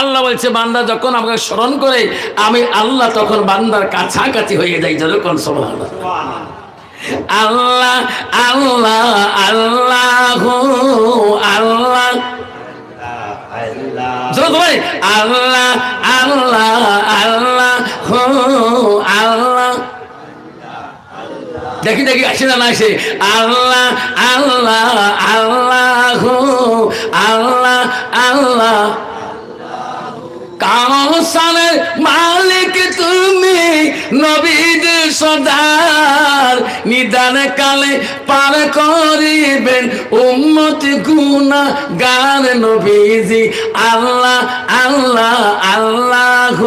আল্লাহ বলছে, বান্দা যখন আমাকে স্মরণ করে, আমি আল্লাহ তখন বান্দার কাছাকাছি হয়ে যাই যখন সমান আল্লাহ আল্লাহ আল্লাহ আল্লাহ। আল্লাহ আল্লাহ আল্লাহ আল্লাহ। দেখি দেখি, আসে না আসে? আল্লাহ আল্লাহ আল্লাহ আল্লাহ আল্লাহ। কাউসানের মালিক তুমি নবীদ সদার নিদান কালে পার করিবেন উম্মত গুনা গান নবীজি। আল্লাহ আল্লাহ আল্লাহ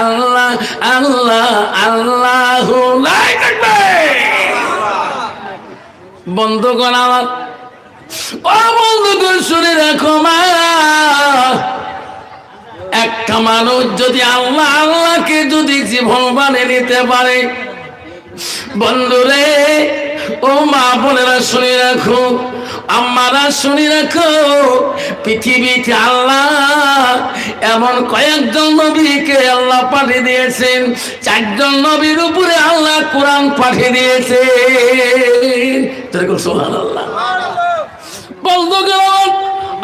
আল্লাহ আল্লাহ আল্লাহ। বন্ধুগণ আমার, ও বন্ধুগণ শুনে রাখো মা। একটা মানুষ যদি আল্লাহ আল্লাহকে যদি জীবন বানিয়ে নিতে পারে বন্ধুরে ও মা বোনেরা শুনে রাখো আমারা শুনে রাখো, পৃথিবীতে আল্লাহ এমন কয়েকজন নবীকে আল্লাহ পাঠিয়ে দিয়েছেন, চারজন নবীর উপরে আল্লাহ কোরআন পাঠিয়ে সোহান আল্লাহ বন্ধুগণ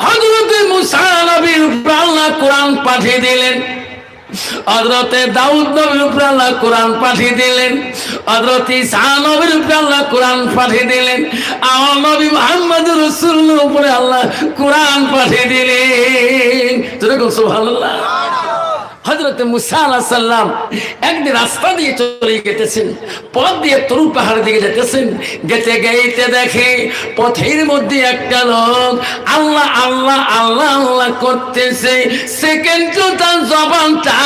হজরতে মুসা নবীর উপরে কোরআন পাঠিয়ে দিলেন। হজরতে দাউদ নবীর উপরে কোরআন পাঠিয়ে দিলেন। হজরত ইসা নবীর উপরে কোরআন পাঠিয়ে দিলেন। আমার নবী মোহাম্মদ রসুল্লাহ উপরে আল্লাহ কোরআন পাঠিয়ে দিলেন। হজরত মুসা একদিন রাস্তা দিয়ে চলে গেতেছেন, পথ দিয়ে তরু পাহাড় দিকে যেতেছেন গেতে গেতে দেখে পথের মধ্যে একটা লোক আল্লাহ আল্লাহ আল্লাহ আল্লাহ করতেছে, সেকেন্ড তার জবানটা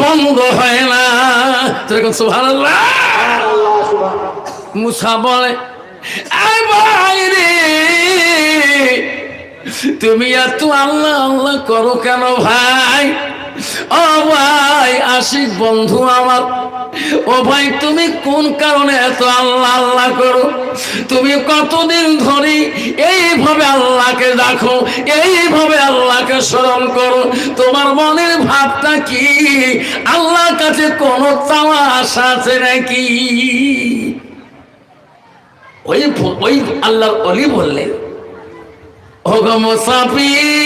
বন্ধ হয় না। যেরকম সুবহানাল্লাহ। মুসা বলে তুমি এত আল্লাহ আল্লাহ করো কেন ভাই? ও ভাই আশিক বন্ধু আমার। ও ভাই, তুমি কোন কারণে এত আল্লাহ আল্লাহ করো? তুমি কতদিন ধরে এইভাবে আল্লাহকে রাখো এইভাবে আল্লাহকে স্মরণ করো? তোমার মনের ভাবটা কি? আল্লাহর কাছে কোনো আশা আছে নাকি? ওই ওই আল্লাহর অলি বললেন ওগো মুসাফির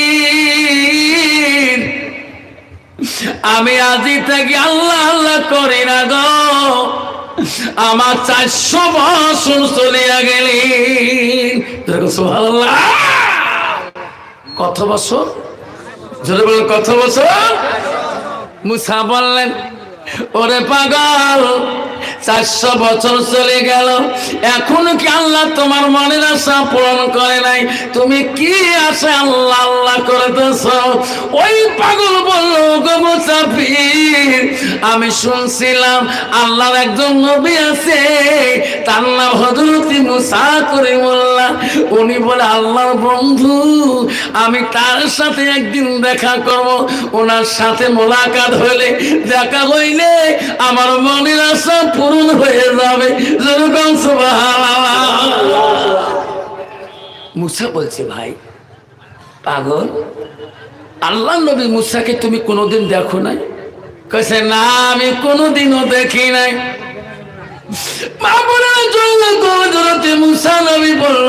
আমি আজি থেকে আল্লাহ আল্লাহ করি না গো। আমার চারশো বছর চলিয়া গেলি কত বছর? কত বছর? মুসা বললেন, ওরে পাগল, চারশো বছর চলে গেল। এখন কি আল্লাহ তোমার মনের আশা পূরণ করে নাই? তুমি কি আশা আল্লাহ আল্লাহ ওই পাগল বলল, গো আমি শুনছিলাম আল্লাহর একজন নবী আছে, তার নাম হজরতি মুসা করে মোল্লা উনি বলে, আল্লাহর বন্ধু, আমি তার সাথে একদিন দেখা করব, ওনার সাথে মোলাকাত হলে দেখা হইলে আমার মনের আশা পূরণ হয়ে যাবে। মুসা বলছে, ভাই, পাগল আল্লাহ নবী মুসাকে তুমি কোনোদিন দেখো নাই? কেছে না, আমি কোনোদিনও দেখি নাই। জন্য গোজরতে মুসা নবী বলল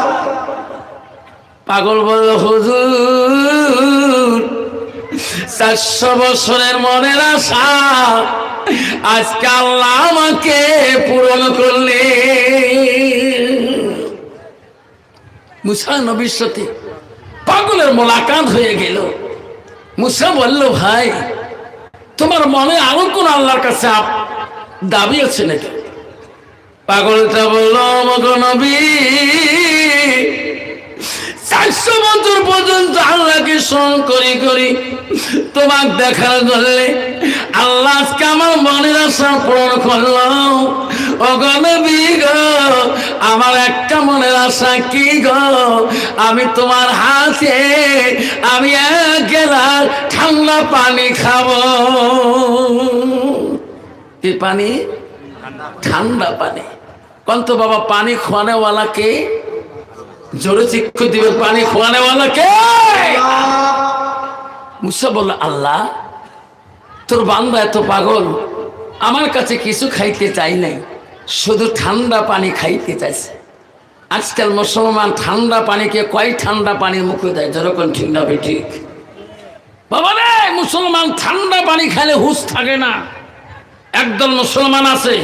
পাগল বলল, হুজুর, চারশো বছরের মনের আশা, আজকে আল্লাহ আমাকে পূরণ করলে। মুসা নবীর পাগলের মোলাকাত হয়ে গেল। মুসা বলল, ভাই, তোমার মনে আরও কোন আল্লাহর কাছে দাবি আছে নাকি? পাগলটা বলল নবী চারশো বছর পর্যন্ত আল্লাহকে স্মরণ করি করি। তোমাক দেখার করলে আল্লাহ আমার মনের আশা পূরণ করল ও গণবী আমার একটা মনের আশা কি গো? আমি তোমার হাতে, আমি এক গেলার ঠান্ডা পানি খাব। কি পানি? ঠান্ডা পানি। কন্ত বাবা, পানি খোয়ানেওয়ালা কে? জোরে চিক্কু দিবে পানি খোয়ানেওয়ালা কে? মুসা বলল, আল্লাহ, তোর বান্দা এত পাগল, আমার কাছে কিছু খাইতে চাই নাই, শুধু ঠান্ডা পানি খাইতে চাইছে। আজকাল মুসলমান ঠান্ডা পানিকে কয় ঠান্ডা পানির মুখে দেয়? যেরকম ঠিক না ঠিক? বাবা রে, মুসলমান ঠান্ডা পানি খাইলে হুশ থাকে না। একদল মুসলমান আছে,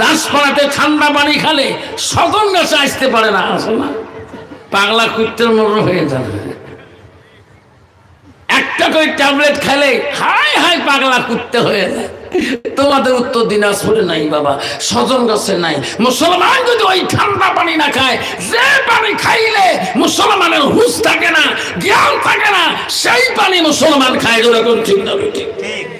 দাসপাড়াতে ঠান্ডা পানি খালে সদন গাছে আসতে পারে না আসে না? পাগলা কুত্তের মরণ হয়ে যাবে। একটা করে ট্যাবলেট খেলে হাই হাই পাগলা কুত্তে হয়ে যায়। তোমাদের উত্তর দিনাজপুরে নাই বাবা, স্বজন গাছে নাই। মুসলমান যদি ওই ঠান্ডা পানি না খায়, যে পানি খাইলে মুসলমানের হুশ থাকে না, জ্ঞান থাকে না, সেই পানি মুসলমান খায়, যেরকম ঠিক ঠিক।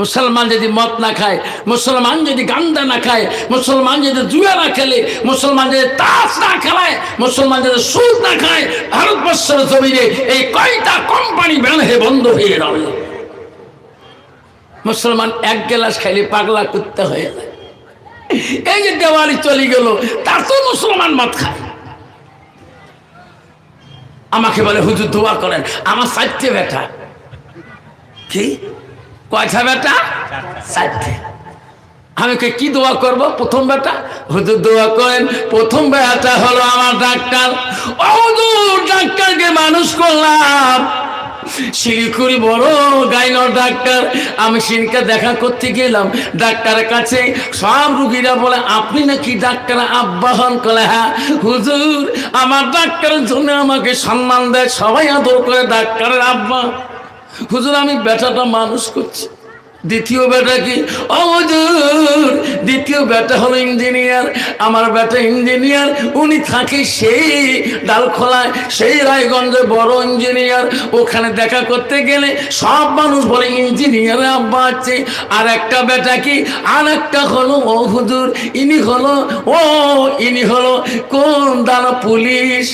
মুসলমান যদি মদ না খায়, মুসলমান যদি গান্দা না খায়, মুসলমান যদি জুয়া না খেলে, মুসলমান যদি তাস না খেলায়, মুসলমান যদি সুদ না খায়, ভারতবর্ষের জমিনে এই কয়টা কোম্পানি হয়ে বন্ধ হয়ে যাবে মুসলমান এক গেলাস খাইলে পাগলা কুত্তে হয়ে যায়। এই যে দেওয়ালি চলে গেল, তার তো মুসলমান মদ খায়। আমাকে বলে, হুজুর, দোয়া করেন, আমার চারটে বেটা কি? কয়টা বেটা? চারটে। আমি কে দোয়া করব? প্রথম বেটা? হুজুর দোয়া করেন, প্রথম বেটা হলো আমার ডাক্তার। হুজুর, ডাক্তারকে মানুষ করলাম। শিলিগুড়ি বড় গাইনর ডাক্তার। আমি সিনকে দেখা করতে গেলাম, ডাক্তারের কাছে। সব রুগীরা বলে, আপনি নাকি ডাক্তার আবাহন করে হ্যাঁ হুজুর, আমার ডাক্তারের জন্য আমাকে সম্মান দেয়। সবাই আদর করে ডাক্তারের আব্বা। হুজুর, আমি বেটাটা মানুষ করছি। দ্বিতীয় বেটা কি? ও দ্বিতীয় বেটা হলো ইঞ্জিনিয়ার। আমার বেটা ইঞ্জিনিয়ার, উনি থাকে সেই ডালখোলায়, সেই রায়গঞ্জে বড় ইঞ্জিনিয়ার। ওখানে দেখা করতে গেলে সব মানুষ বলে, ইঞ্জিনিয়ার আব্বা আছে। আর একটা বেটা কি? আর একটা হলো, ও হুজুর, ইনি হলো, ও ইনি হলো, কোন দানা পুলিশ?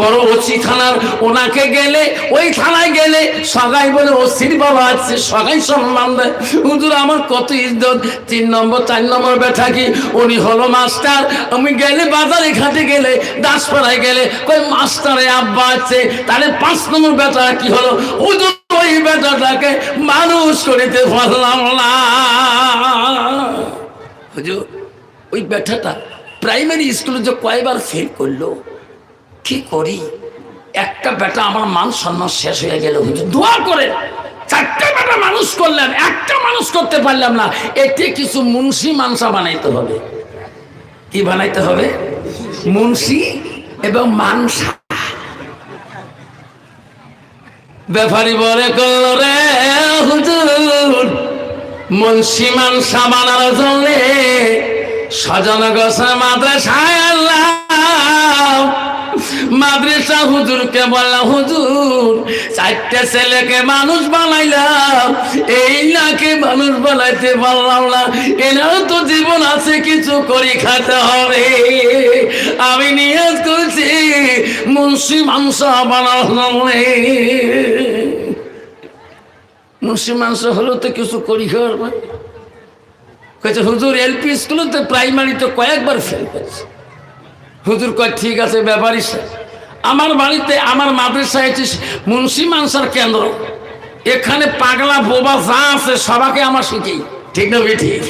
বড় ওসি থানার ওনাকে গেলে, ওই থানায় গেলে সবাই বলে, ওসির বাবা আছে সবাই সম্মান দেয়। হুজুর, আমার কত ইজ্জত, তিন নম্বর, চার নম্বর বেঠা কি? উনি হলো মাস্টার। আমি গেলে, বাজারে ঘাটে গেলে, দাসপাড়ায় গেলে, কই মাস্টারে আব্বা আছে, তাহলে পাঁচ নম্বর বেটা কি হলো? হুজুর, ওই বেটাটাকে মানুষ করিতে পারলাম না। হুজুর, ওই বেটাটা প্রাইমারি স্কুলে যে কয়বার ফেল করল? কি করি? একটা বেটা আমার মান সম্মান শেষ হয়ে গেল দোয়া করে। চারটা বেটা মানুষ করলাম, একটা মানুষ করতে পারলাম না। এতে কিছু মুন্সি মানসা বানাইতে হবে। কি বানাইতে হবে? মুন্সি এবং মানসা। ব্যাপারি বলে করল রে হুজুর, মুন্সি মানসা বানানোর জন্য সজন গোসা মাদ্রাসায় আল্লাহ মাদ্রাসা হুজুরকে বললাম, হুজুর, চারটে ছেলেকে মানুষ বানাইলাম। এই নাকে মানুষ বানাইতে পারলাম না। এনারও তো জীবন আছে, কিছু করি খাতে হবে। আমি নিয়োগ করছি, মুন্সি মাংস বানালাম মুন্সি মাংস হলো তো কিছু করি খাওয়ার কয়েছে হুজুর এলপি স্কুলে তো প্রাইমারি তো কয়েকবার ফেল করছে। হুজুর কয়, ঠিক আছে, ব্যাপারই আমার বাড়িতে আমার মাদ্রাসা হচ্ছে মুন্সি মানসার কেন্দ্র। এখানে পাগলা বোবা যা আছে সবাকে আমার শিখেই ঠিক না ঠিক?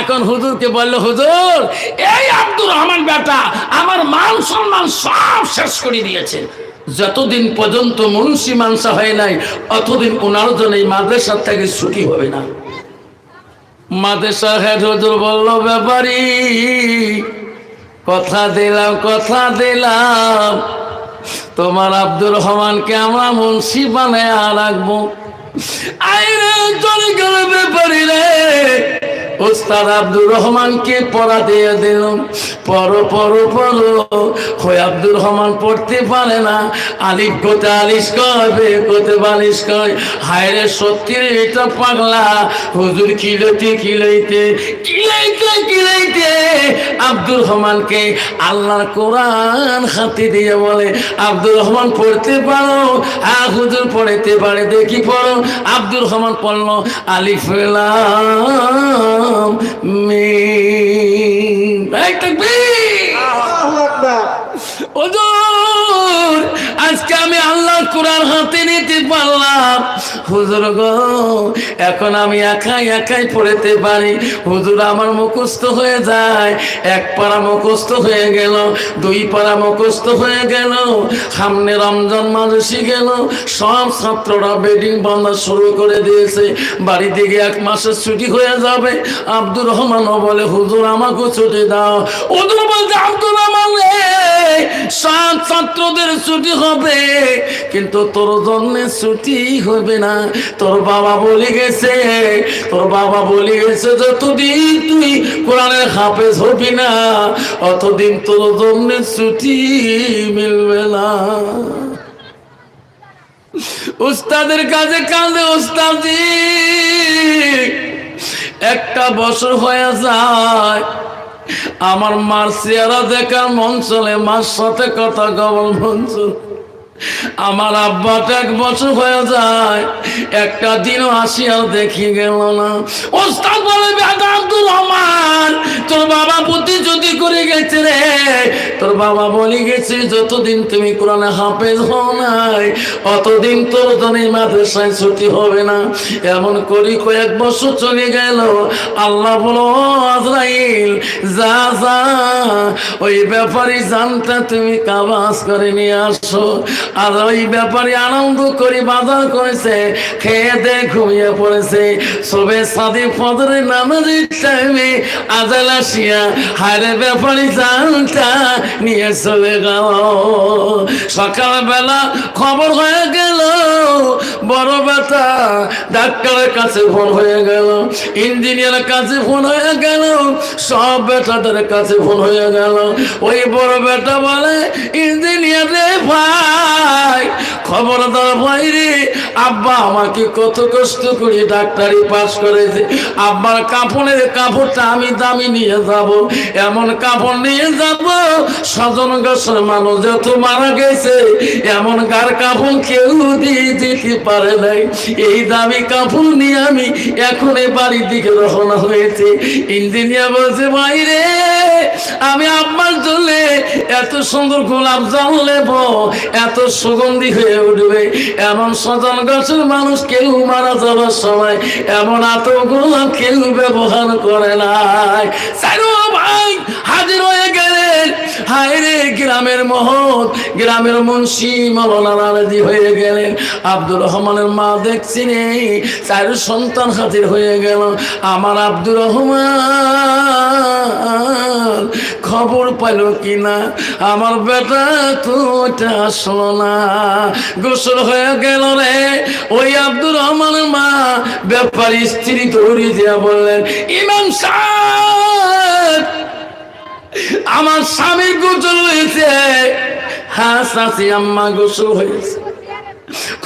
এখন হুজুরকে বলল, হুজুর, এই আব্দুর রহমান বেটা আমার মান সম্মান সব শেষ করে দিয়েছে। যতদিন পর্যন্ত মুন্সি মানসা হয় নাই, অতদিন ওনার জন্য এই মাদ্রাসার থেকে ছুটি হবে না। মাদ্রাসা হেড হুজুর বলল, ব্যাপারী কথা দিলাম কথা দিলাম। তোমার আব্দুর রহমানকে আমরা মুন্সি বানায় রাখব। আইরে গেল ব্যাপারি রে। ওস্তাদ আব্দুর রহমানকে পড়া দিয়ে দিলাম পড়ো পড়ো পড়ো। হয়ে আব্দুর রহমান পড়তে পারে না। আলিফ কোতে আলিশ কয়, বে কোতে বালিশ কয়। হায়রে সত্যি এটা পাগলা। হুজুর কিলইতে কিলইতে, কিলাইতে কিলাইতে আব্দুর রহমানকে আল্লাহর কোরআন হাতে দিয়ে বলে, আব্দুর রহমান পড়তে পারো? হ্যাঁ হুজুর পড়তে পারে, দেখি পড়ো। আব্দুর রহমান পড়ল আলিফ আজকে আমি আল্লাহ কোরআন হাতে হুজুর গো, এখন আমি একাই একাই পড়তে পারি। হুজুর আমার মুখস্থ হয়ে যায়। এক পাড়া মুখস্থ হয়ে গেল, দুই পাড়া মুখস্থ হয়ে গেল। সামনে রমজান মাসি গেল, সব ছাত্ররা বেডিং বান্ধা শুরু করে দিয়েছে। বাড়ি থেকে এক মাসের ছুটি হয়ে যাবে। আব্দুর রহমানও বলে, হুজুর আমাকেও ছুটি দাও। হুজুর বলছে, আব্দুর রহমান সাত ছাত্রদের ছুটি হবে, কিন্তু তোর জন্য ছুটি হবে না। তোর বাবা বলে গেছে, তোর বাবা বলে গেছে যতদিন তুই কোরআনের হাফেজ হবি না, অতদিন তোর জন্য ছুটি মিলবে না। উস্তাদের কাছে কাঁদে উস্তাদি, একটা বছর হয়ে যায়, আমার মার চেহারা দেখার মন চলে, মার সাথে কথা কবল মন চলে। আমার আব্বাটা এক বছর হয়ে যায়, একটা দিনও আসি আর দেখি গেল না। ওস্তাদ বলে বেটা আব্দুল রহমান, তোর বাবা যদি করে গেছে রে, তোর বাবা বলে গেছে, যতদিন তুমি কোরআনে হাফেজ হও নাই, অতদিন তোর জন্য মাদ্রাসায় ছুটি হবে না। এমন করি কয়েক বছর চলে গেল। আল্লাহ বলো আজরাইল, যা যা, ওই ব্যাপারে জানটা তুমি কাবাস করে নিয়ে আসো। আর ওই ব্যাপারে আনন্দ করে বাজার করেছে, খেয়ে দে ঘুমিয়ে পড়েছে। সবে সাদি ফদরে নামাজের টাইমে আজাল আসিয়া হারে ব্যাপারী জানটা নিয়ে চলে গেল। সকালবেলা খবর হয়ে গেল, বড় বেটা ডাক্তারের কাছে ফোন হয়ে গেল, ইঞ্জিনিয়ারের কাছে ফোন হয়ে গেল, সব বেটাদের কাছে ফোন হয়ে গেল। ওই বড় বেটা বলে, ইঞ্জিনিয়ার রে ভাই। খবরদার ভাই রে, আব্বা আমাকে কত কষ্ট করে ডাক্তারি পাস করেছে। আব্বার কাপড়ের কাপড়টা আমি দামি নিয়ে যাব, এমন কাপড় নিয়ে যাব, স্বজন গাছের মানুষ যত মারা গেছে, এমন গার কাপড় কেউ দিয়ে দিতে পারে নাই। এই দামি কাপড় নিয়ে আমি এখন এই বাড়ির দিকে রওনা হয়েছে। ইঞ্জিনিয়ার বলছে, ভাই রে, আমি আব্বার জন্য এত সুন্দর গোলাপ জল নেব, এত সুগন্ধি হয়ে উঠবে। এমন সজন গাছের মানুষ কেউ মারা যাবার সময় এমন গোলাপ কেউ ব্যবহার করে নাই। ভাই, হাজির হয়ে গেলেন। হায় গ্রামের মহৎ, গ্রামের মুন্সি মৌলানা রাজি হয়ে গেলেন। আব্দুর রহমানের মা দেখছি রে চার সন্তান হাজির হয়ে গেল। আমার আব্দুর রহমান, খবর পাইল কিনা? আমার বেটা তো ওটা আসলো না। গোসল হয়ে গেল রে। ওই আব্দুর রহমানের মা ব্যাপারী স্ত্রী দৌড়ি দিয়া বললেন, ইমাম সাহেব, আমার স্বামী গোসল হয়েছে। হ্যাঁ চাচি আম্মা, গোসল হয়েছে।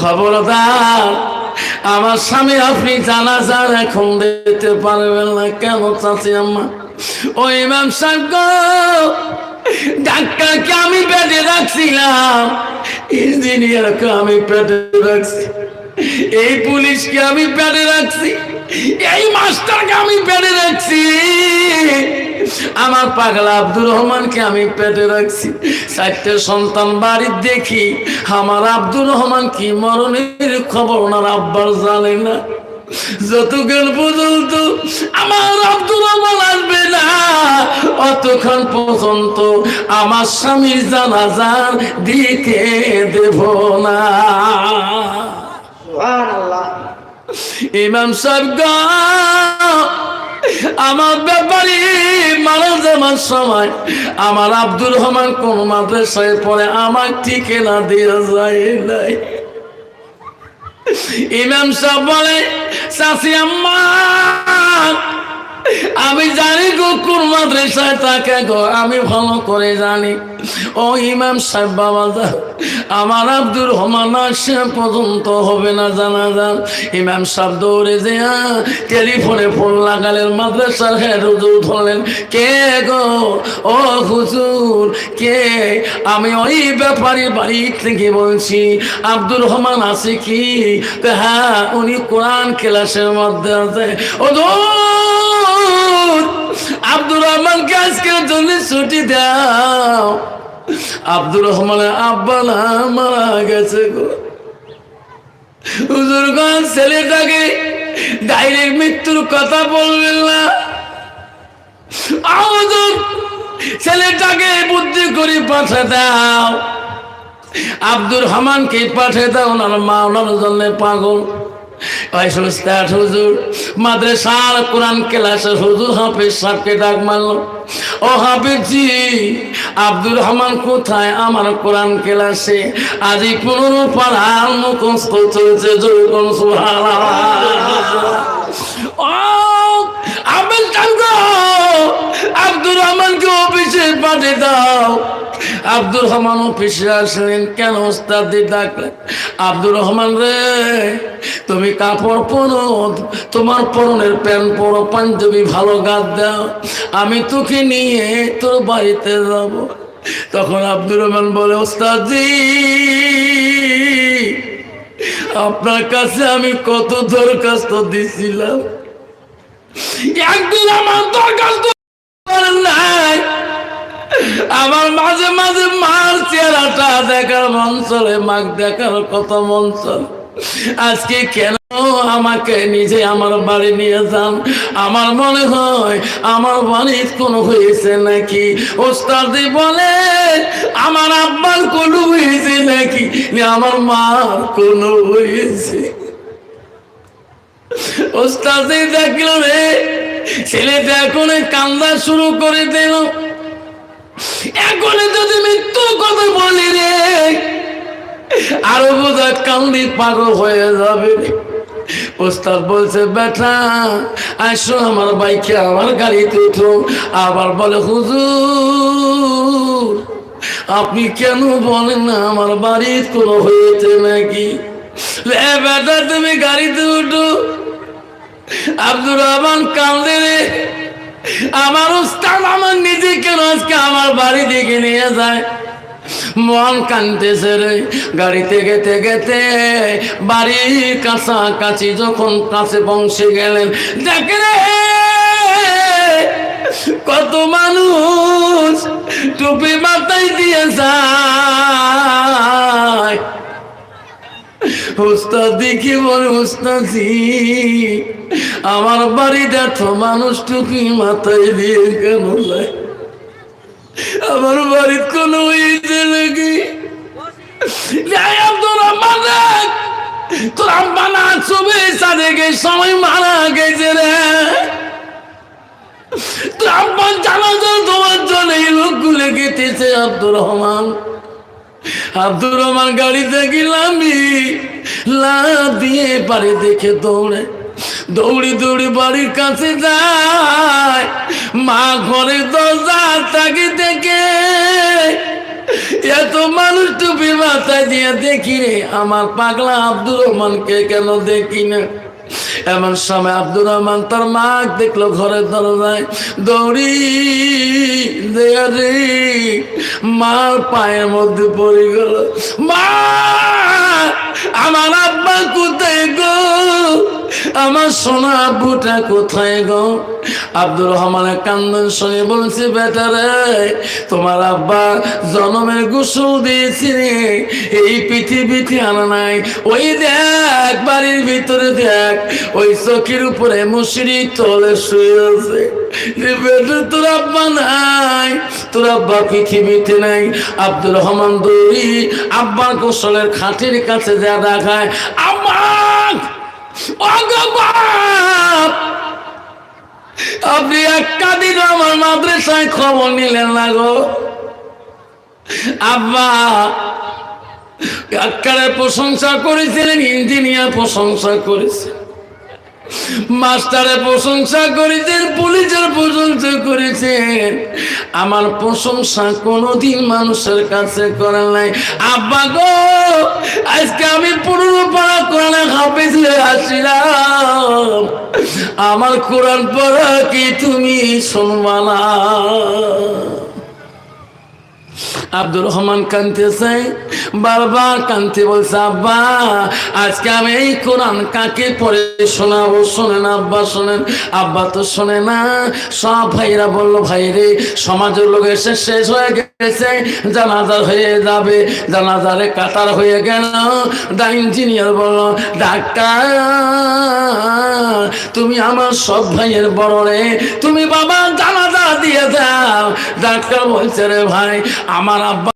খবরদার আমার স্বামী আপনি জানাজার এখন দিতে পারবেন না কেন চাচি আম্মা? ওই ম্যাম সাহেব ডাক্তারকে আমি পেটে রাখছিলাম। ইঞ্জিনিয়ারকে আমি পেটে রাখছি। এই পুলিশকে আমি পেটে রাখছি। এই মাস্টারকে আমি পেটে রাখছি। আমার পাগলা আব্দুর রহমানকে আমি পেটে রাখছি। চারটে সন্তান বাড়ির দেখি। আমার আব্দুর রহমান কি মরণের খবর? ওনার আব্বার জানে না। যতক্ষণ পর্যন্ত আমার আব্দুর রহমান আসবে না অতক্ষণ পর্যন্ত আমার স্বামীর জানাজার দিতে দেব না। ইমাম সাহেব আমার ব্যাপারে মারা যাবার সময় আমার আব্দুর রহমান কোন মাদ্রাসায় পড়ে আমার ঠিকানা দিয়ে যায় নাই। ইমাম সাহেব বলে আম্মা আমি জানি গো কোন মাদ্রাসায় থাকে গো, আমি ভালো করে জানি। ও ইমাম সাহেব বাবা যা আমার আব্দুর রহমান আসে পর্যন্ত হবে না জানা যান ইমাম সাহেব দৌড়ে যে টেলিফোনে ফোন লাগালেন, মাদ্রাসার হেড হুজুর ধরলেন, কে গো? ও হুজুর, কে? আমি ওই ব্যাপারীর বাড়ি থেকে বলছি, আব্দুর রহমান আছে কি? হ্যাঁ উনি কোরআন ক্লাসের মধ্যে আছে। ও দূর আব্দুর রহমানকে আজকের জন্য ছুটি দাও। আব্দুর রহমানের আব্বা না মারা গেছে গো। হুজুর গান ছেলেটাকে ডাইরেক্ট মৃত্যুর কথা বলবেন না। ছেলেটাকে বুদ্ধি করে পাঠে দাও। আব্দুর রহমানকে পাঠে দাও, ওনার মা ওনার জন্য পাগল। ওই সুস্তার হুজুর। মাদ্রাসার কোরআন ক্লাসের হুজুর হাফিজ সাহেবকে ডাক মারল। ও হাফিজি, আব্দুর রহমান কোথায়? আমার কোরআন ক্লাসে আজই পনেরো পাড়ার মুখস্থ চলছে ও আবেল টাঙ্গো আব্দুর রহমানকে অফিসে পাঠিয়ে দাও। আব্দুর রহমান অফিসে আসলেন, কেন ওস্তাদি ডাকলেন? আব্দুর রহমান রে, তুমি কাপড় পরো, তোমার পরনের প্যান্ট পরো, পাঞ্জাবি ভালো গাদ দাও, আমি তোকে নিয়ে তোর বাড়িতে যাব। তখন আব্দুর রহমান বলে ওস্তাদি আপনার কাছে আমি কত দরখাস্ত দিছিলাম? একদিন আমার দরখাস্ত করেন নাই। আমার মাঝে মাঝে মার চেহারাটা দেখার মন চলে দেখার কত মন চলে। আজকে কেন আমাকে নিজে আমার বাড়ি নিয়ে যান? আমার মনে হয় আমার বাড়ির কোনো হয়েছে নাকি? ওস্তাদি বলে, আমার আব্বার কোনো হয়েছে নাকি? আমার মার কোনো হয়েছে। ওস্তাদি দেখল রে ছেলেটা এখন কান্দা শুরু করে দিল। এখন যদি মৃত্যু কথা বলি রে, আরও বোধহয় কান্দি পাগল হয়ে যাবে। ওস্তাদ বলছে, বেটা, আসো আমার বাইকে, আমার গাড়িতে উঠো। আবার বলে, হুজুর, আপনি কেন বলেন না আমার বাড়ির কোনো হয়েছে নাকি? বেটা, তুমি গাড়িতে উঠো। আব্দুর রহমান কান্দে রে। আমার উস্তাদ আমার নিজেকে আজকে আমার বাড়ি দিকে নিয়ে যায়? মন কানতেছে রে গাড়িতে গেতে গেতে। বাড়ির কাছাকাছি যখন কাছে পৌঁছে গেলেন, দেখে রে, কত মানুষ টুপি মাথায় দিয়ে যায়। উস্তাদ দেখি বলে উস্তাদি আমার বাড়িতে এত মানুষ টুপি মাথায় দিয়ে কেন আমার বাড়ির কোন তোর মারা গেছে তোমার জন্য এই লোকগুলো গেতেছে আব্দুর রহমান। আব্দুর রহমান গাড়িতে গেলাম লা দিয়ে পারে দেখে দৌড়ে, দৌড়ি দৌড়ি বাড়ির কাছে যায় মা ঘরে দরজা তাকে দেখে, এত মানুষ টুপি মাথায় দিয়ে দেখি রে, আমার পাগলা আব্দুর রহমানকে কেন দেখি না? এমন সময় আব্দুর রহমান তার মা দেখল ঘরের দরজায়, দৌড়ি দেয়ারি মার পায়ের মধ্যে পড়ে গেল। মা, আমার আব্বা কোথায় গো? আমার সোনা আব্বুটা কোথায় গো? আব্দুর রহমানের কান্দন শুনে বলছে, বেটা রে, তোমার আব্বা জনমের গোসল দিয়েছি এই পৃথিবীতে আনা নাই। ওই দেখ, বাড়ির ভিতরে দেখ, ওই চকির উপরে মুসরি তলে শুয়ে আছে। তোর আব্বা নাই, তোর আব্বা পৃথিবীতে নাই। আব্দুর রহমান দৌড়ি আব্বার গোসলের খাটের কাছে যা দেখায় আমার আপনি একটা দিন আমার মাদ্রাসায় খবর নিলেন না গো। আব্বা এককারে প্রশংসা করেছিলেন, ইঞ্জিনিয়ার প্রশংসা করেছে মাস্টারে প্রশংসা করেছেন, পুলিশের প্রশংসা করেছেন। আমার প্রশংসা কোনোদিন মানুষের কাছে করেন নাই। আব্বা গো, আজকে আমি পুরনো পড়া কোরআনে হাফিজ আসিলাম আমার কোরআন পড়া কি তুমি শুনবা না? আব্দুর রহমান কানতে চাই বারবার কানতে বলছে, আব্বা, আজকে আমি এই কোরআন কাকে পড়ে শোনাবো? শোনেন আব্বা শোনেন। আব্বা তো শোনে না। সব ভাইরা বলল, ভাই রে, সমাজের লোক এসে শেষ হয়ে গেছে জানাজার হয়ে যাবে। জানাজারে কাতার হয়ে গেল। দা ইঞ্জিনিয়ার বলল, ডাক্তার, তুমি আমার সব ভাইয়ের বড় রে, তুমি বাবা জানাজা দিয়ে দাও ডাক্তার বলছে, রে ভাই আমার আব্বা